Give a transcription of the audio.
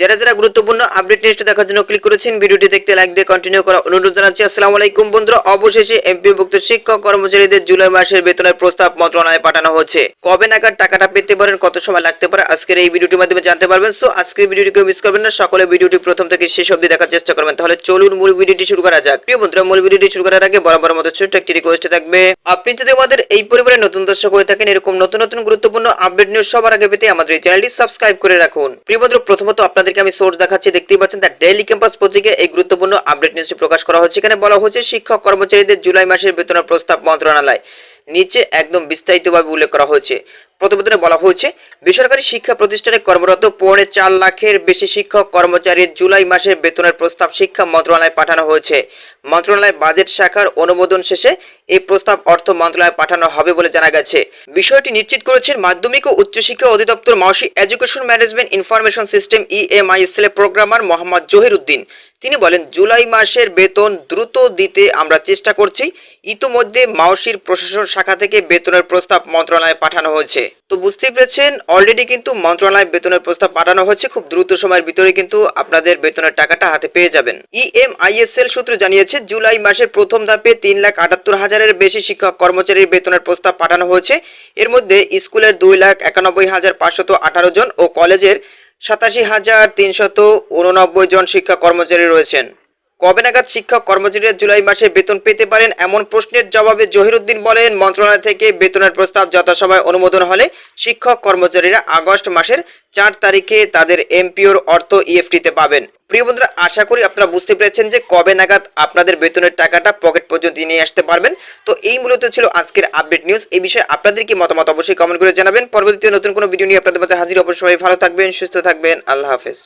যারা যারা গুরুত্বপূর্ণ আপডেট নিউজটা দেখার জন্য ক্লিক করেছেন, ভিডিওটি দেখতে লাইক দিয়ে কন্টিনিউ করা অনুরোধ জানাচ্ছি। আসসালামু আলাইকুম বন্ধুরা, অবশেষে এমপিভুক্ত শিক্ষক কর্মচারীদের জুলাই মাসের বেতনের প্রস্তাব মন্ত্রণালয়ে পাঠানো হচ্ছে। কবে নাগাদ টাকাটা পেতে পারেন, কত সময় লাগতে পারে, আজকের এই ভিডিওটির মাধ্যমে জানতে পারবেন। সো আজকের ভিডিওটিকে মিস করবেন না, সকলে ভিডিওটি প্রথম থেকে শেষ অবধি দেখার চেষ্টা করবেন। তাহলে চলুন মূল ভিডিওটি শুরু করা যাক। প্রিয় বন্ধুরা, মূল ভিডিওটি শুরু করার আগে বরাবর মতো ছোট্ট একটি রিকোয়েস্ট থাকবে। আপনি যদি আমাদের এই পরিবারের নতুন দর্শক হয়ে থাকেন, এরকম নতুন নতুন গুরুত্বপূর্ণ আপডেট নিউজ সবার আগে পেতে আমাদের এই চ্যানেলটি সাবস্ক্রাইব করে রাখুন। প্রিয় বন্ধু প্রথমত আপনাদেরকে আমি সোর্স দেখাচ্ছি, দেখতেই পাচ্ছেন দ্য ডেইলি ক্যাম্পাস পত্রিকায় এই গুরুত্বপূর্ণ আপডেট নিউজটি প্রকাশ করা হচ্ছে। এখানে বলা হচ্ছে, শিক্ষক কর্মচারীদের জুলাই মাসের বেতনের প্রস্তাব মন্ত্রণালয় নিচে একদম বিস্তারিতভাবে উল্লেখ করা হয়েছে। প্রতিবেদনে বলা হয়েছে, বেসরকারি শিক্ষা প্রতিষ্ঠানে কর্মরত পৌনে চার লাখের বেশি শিক্ষক কর্মচারীর জুলাই মাসের বেতনের প্রস্তাব শিক্ষা মন্ত্রণালয়ে পাঠানো হয়েছে। মন্ত্রণালয় বাজেট শাখার অনুমোদন শেষে এই প্রস্তাব অর্থ মন্ত্রণালয়ে পাঠানো হবে বলে জানা গেছে। বিষয়টি নিশ্চিত করেছেন মাধ্যমিক ও উচ্চশিক্ষা অধিদপ্তর মাওসি এডুকেশন ম্যানেজমেন্ট ইনফরমেশন সিস্টেম ইএমআইএসএল এর মোহাম্মদ জহির উদ্দিন তিনি বলেন, জুলাই মাসের বেতন দ্রুত দিতে আমরা চেষ্টা করছি। ইতোমধ্যে মাওসির প্রশাসন শাখা থেকে বেতনের প্রস্তাব মন্ত্রণালয়ে পাঠানো হয়েছে। তো বুঝতেই পেরেছেন অলরেডি কিন্তু মন্ত্রণালয়ে বেতনের প্রস্তাব পাঠানো হয়েছে। খুব দ্রুত সময়ের ভিতরে কিন্তু আপনাদের বেতনের টাকাটা হাতে পেয়ে যাবেন। ইএমআইএসএল সূত্র জানিয়েছে, জুলাই মাসের প্রথম ধাপে তিন লাখ আটাত্তর হাজারের বেশি শিক্ষক কর্মচারীর বেতনের প্রস্তাব পাঠানো হয়েছে। এর মধ্যে স্কুলের দুই লাখ একানব্বই হাজার পাঁচশত আঠারো জন ও কলেজের সাতাশি হাজার তিনশত উননব্বই জন শিক্ষা কর্মচারী রয়েছেন। কবে নাগাদ শিক্ষক কর্মচারীরা জুলাই মাসে বেতন পেতে পারেন এমন প্রশ্নের জবাবে জহিরুদ্দিন বলেন, মন্ত্রণালয় থেকে বেতনের প্রস্তাব যথাসময়ে অনুমোদন হলে শিক্ষক কর্মচারীরা আগস্ট মাসের চার তারিখে তাদের এমপিওর অর্থ ইএফটিতে পাবেন। প্রিয় বন্ধুরা, আশা করি আপনারা বুঝতে পেরেছেন যে কবে নাগাদ আপনাদের বেতনের টাকাটা পকেট পর্যন্ত নিয়ে আসতে পারবেন। তো এই মূলত ছিল আজকের আপডেট নিউজ। এই বিষয়ে আপনাদের কি মতামত অবশ্যই কমেন্ট করে জানাবেন। পরবর্তীতে নতুন কোনো ভিডিও নিয়ে আপনাদের মাঝে হাজির অবশ্যই ভালো থাকবেন, সুস্থ থাকবেন। আল্লাহ হাফেজ।